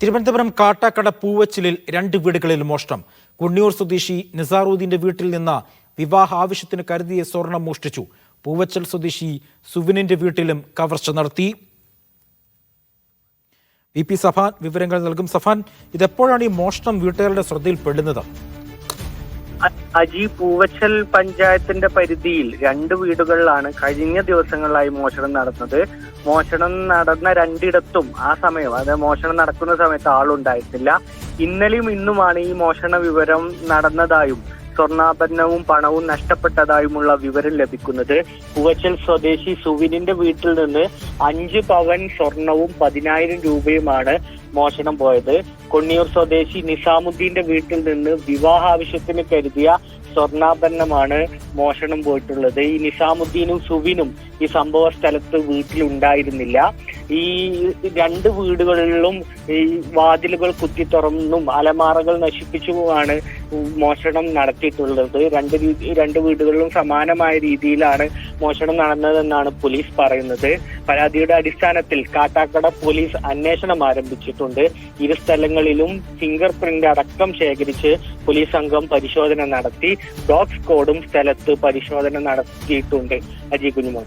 തിരുവനന്തപുരം കാട്ടാക്കട പൂവച്ചിലിൽ രണ്ട് വീടുകളിൽ മോഷണം. കുണ്ണിയൂർ സ്വദേശി നിസാറുദ്ദീന്റെ വീട്ടിൽ നിന്ന് വിവാഹ ആവശ്യത്തിന് കരുതിയ സ്വർണം മോഷ്ടിച്ചു. പൂവച്ചൽ സ്വദേശി സുവിനിന്റെ വീട്ടിലും കവർച്ച നടത്തി. വി പി സഫാൻ വിവരങ്ങൾ നൽകും. സഫാൻ ഇതെപ്പോഴാണ് ഈ മോഷണം വീട്ടുകാരുടെ ശ്രദ്ധയിൽപ്പെടുന്നത്? അജി പൂവച്ചൽ പഞ്ചായത്തിന്റെ പരിധിയിൽ രണ്ട് വീടുകളിലാണ് കഴിഞ്ഞ ദിവസങ്ങളിലായി മോഷണം നടന്നത്. മോഷണം നടന്ന രണ്ടിടത്തും ആ സമയം അതായത് മോഷണം നടക്കുന്ന സമയത്ത് ആളുണ്ടായിരുന്നില്ല. ഇന്നലെയും ഇന്നുമാണ് ഈ മോഷണ വിവരം നടന്നതായും സ്വർണാഭരണവും പണവും നഷ്ടപ്പെട്ടതായുമുള്ള വിവരം ലഭിക്കുന്നത് പൂവച്ചൽ സ്വദേശി സുവിനിന്റെ വീട്ടിൽ നിന്ന് അഞ്ച് പവൻ സ്വർണവും പതിനായിരം രൂപയുമാണ് മോഷണം പോയത്. കൊണ്ണിയൂർ സ്വദേശി നിസാമുദ്ദീന്റെ വീട്ടിൽ നിന്ന് വിവാഹ ആവശ്യത്തിന് കരുതിയ സ്വർണാഭരണമാണ് മോഷണം പോയിട്ടുള്ളത്. ഈ നിസാമുദ്ദീനും സുവിനും ഈ സംഭവ സ്ഥലത്ത് വീട്ടിലുണ്ടായിരുന്നില്ല. ഈ രണ്ട് വീടുകളിലും ഈ വാതിലുകൾ കുത്തി തുറന്നും അലമാറകൾ നശിപ്പിച്ചുമാണ് മോഷണം നടത്തിയിട്ടുള്ളത്. രണ്ട് രണ്ട് വീടുകളിലും സമാനമായ രീതിയിലാണ് മോഷണം നടന്നതെന്നാണ് പോലീസ് പറയുന്നത്. പരാതിയുടെ അടിസ്ഥാനത്തിൽ കാട്ടാക്കട പോലീസ് അന്വേഷണം ആരംഭിച്ചിട്ടുണ്ട്. ഇരു സ്ഥലങ്ങളിലും ഫിംഗർ പ്രിന്റ് അടക്കം ശേഖരിച്ച് പോലീസ് സംഘം പരിശോധന നടത്തി. ഡോഗ് സ്ക്വാഡും സ്ഥലത്ത് പരിശോധന നടത്തിയിട്ടുണ്ട്. അജി കുഞ്ഞുമോൻ.